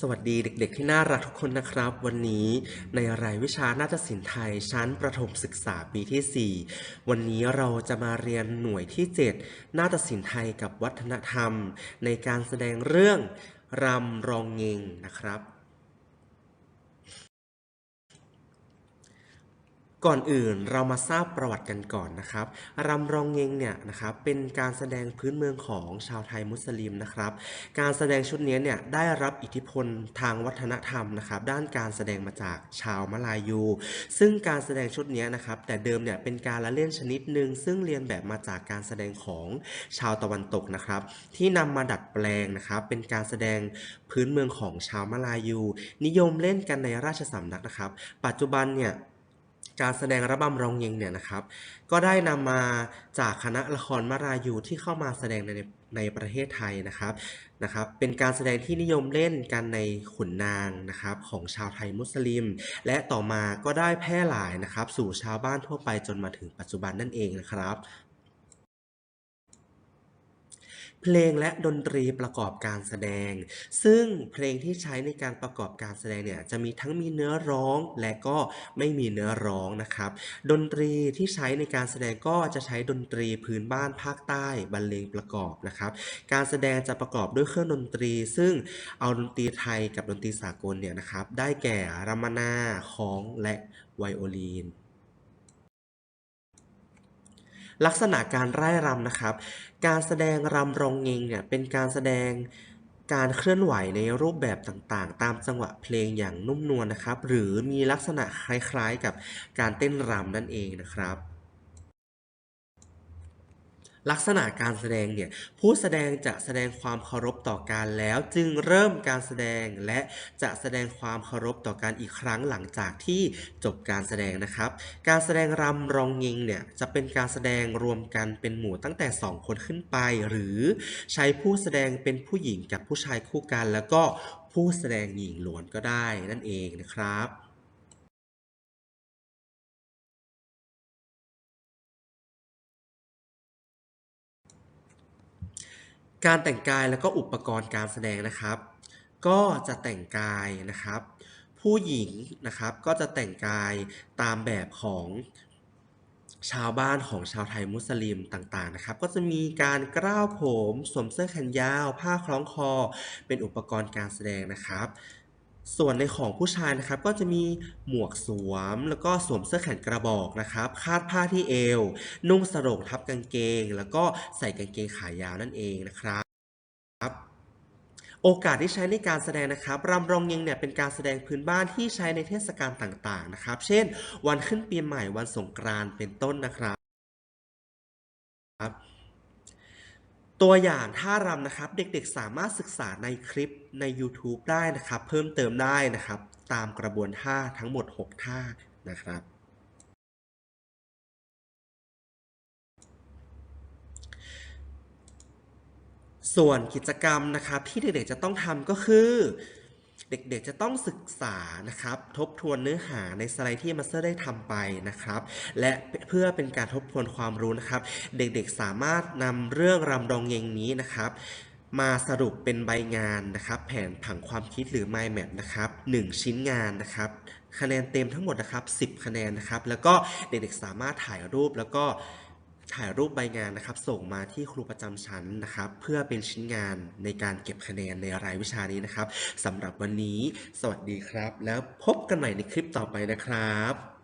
สวัสดีเด็ก ๆ ที่น่ารักทุกคนนะครับ วันนี้ในรายวิชานาฏศิลป์ไทยชั้นประถมศึกษาปีที่ 4 วันนี้เราจะมาเรียนหน่วยที่ 7 นาฏศิลป์ไทยกับวัฒนธรรม ในการแสดงเรื่องรำรองเงงนะครับ ก่อนอื่นเรามาทราบประวัติกันก่อนนะครับรำรองเงงเนี่ยนะครับเป็นการแสดงพื้นเมืองของชาวไทยมุสลิมนะครับ การแสดงชุดนี้เนี่ยได้รับอิทธิพลทางวัฒนธรรมนะครับ ด้านการแสดงมาจากชาวมลายู ซึ่งการแสดงชุดนี้นะครับแต่เดิมเนี่ยเป็นการละเล่นชนิดหนึ่งซึ่งเรียนแบบมาจากการแสดงของชาวตะวันตกนะครับ ที่นำมาดัดแปลงนะครับ เป็นการแสดงพื้นเมืองของชาวมลายู นิยมเล่นกันในราชสำนักนะครับ ปัจจุบันเนี่ย การแสดงระบำรองเยงเนี่ยนะครับ ก็ได้นำมาจากคณะละครมารายูที่เข้ามาแสดงในในประเทศไทยนะครับนะครับ เป็นการแสดงที่นิยมเล่นกันในขุนนางนะครับของชาวไทยมุสลิม และต่อมาก็ได้แพร่หลายนะครับ สู่ชาวบ้านทั่วไปจนมาถึงปัจจุบันนั่นเองนะครับ เพลงและดนตรีประกอบการแสดง ซึ่งเพลงที่ใช้ในการประกอบการแสดงเนี่ยจะมีทั้งมีเนื้อร้องและก็ไม่มีเนื้อร้องนะครับ ดนตรีที่ใช้ในการแสดงก็จะใช้ดนตรีพื้นบ้านภาคใต้บรรเลงประกอบนะครับ การแสดงจะประกอบด้วยเครื่องดนตรี ซึ่งเอาดนตรีไทยกับดนตรีสากลเนี่ยนะครับ ได้แก่รำมนาค้องและไวโอลิน ลักษณะการไร่รำนะครับ การแสดงรำรองเงงเนี่ยเป็นการแสดงการเคลื่อนไหวในรูปแบบต่างๆ ตามจังหวะเพลงอย่างนุ่มนวลนะครับ หรือมีลักษณะคล้ายๆกับการเต้นรำนั่นเองนะครับ ลักษณะการแสดงเนี่ยผู้แสดงจะแสดงความเคารพต่อกันแล้ว จึงเริ่มการแสดงและจะแสดงความเคารพต่อกันอีกครั้งหลังจากที่จบการแสดงนะครับ การแสดงรำรองยิงเนี่ยจะเป็นการแสดงรวมกันเป็นหมู่ตั้งแต่ 2 คนขึ้นไป หรือใช้ผู้แสดงเป็นผู้หญิงกับผู้ชายคู่กัน แล้วก็ผู้แสดงหญิงล้วนก็ได้นั่นเองนะครับ การแต่งกายแล้วก็อุปกรณ์การแสดงนะครับ ก็จะแต่งกายนะครับ ผู้หญิงนะครับก็จะแต่งกายตามแบบของชาวบ้านของชาวไทยมุสลิมต่างๆนะครับ ก็จะมีการกล้าวผมสวมเสื้อแขนยาว ผ้าคล้องคอ เป็นอุปกรณ์การแสดงนะครับ ส่วนในของผู้ชายนะครับก็จะมีหมวกสวม แล้วก็สวมเสื้อแขนกระบอกนะครับคาดผ้าที่เอว นุ่งสรงทับกางเกง แล้วก็ใส่กางเกงขายาวนั่นเองนะครับโอกาสที่ใช้ในการแสดงนะครับรำรองเยงเนี่ยเป็นการแสดงพื้นบ้านที่ใช้ในเทศกาลต่างๆนะครับ เช่น วันขึ้นปีใหม่วันสงกรานต์เป็นต้นนะครับ ตัวอย่างท่ารำนะครับเด็กๆสามารถศึกษาในคลิปใน YouTube ได้นะครับ เพิ่มเติมได้นะครับ ตามกระบวนท่าทั้งหมด 6 ท่านะครับ ส่วนกิจกรรมนะครับที่เด็กๆจะต้องทำก็คือ เด็กๆจะต้องศึกษานะครับ ทบทวนเนื้อหาในสไลด์ที่มาสเตอร์ได้ทำไปนะครับ และเพื่อเป็นการทบทวนความรู้นะครับ เด็กๆสามารถนำเรื่องรำดองเยงนี้นะครับมาสรุปเป็นใบงานนะครับ แผนผังความคิดหรือ mind map นะครับ1ชิ้นงานนะครับ คะแนนเต็มทั้งหมดนะครับ 10 คะแนนนะครับ แล้วก็เด็กๆสามารถถ่ายรูปแล้วก็ ถ่ายรูปใบงานนะครับ ส่งมาที่ครูประจำชั้นนะครับ เพื่อเป็นชิ้นงานในการเก็บคะแนนในรายวิชานี้นะครับสำหรับวันนี้ สวัสดีครับ แล้วพบกันใหม่ในคลิปต่อไปนะครับ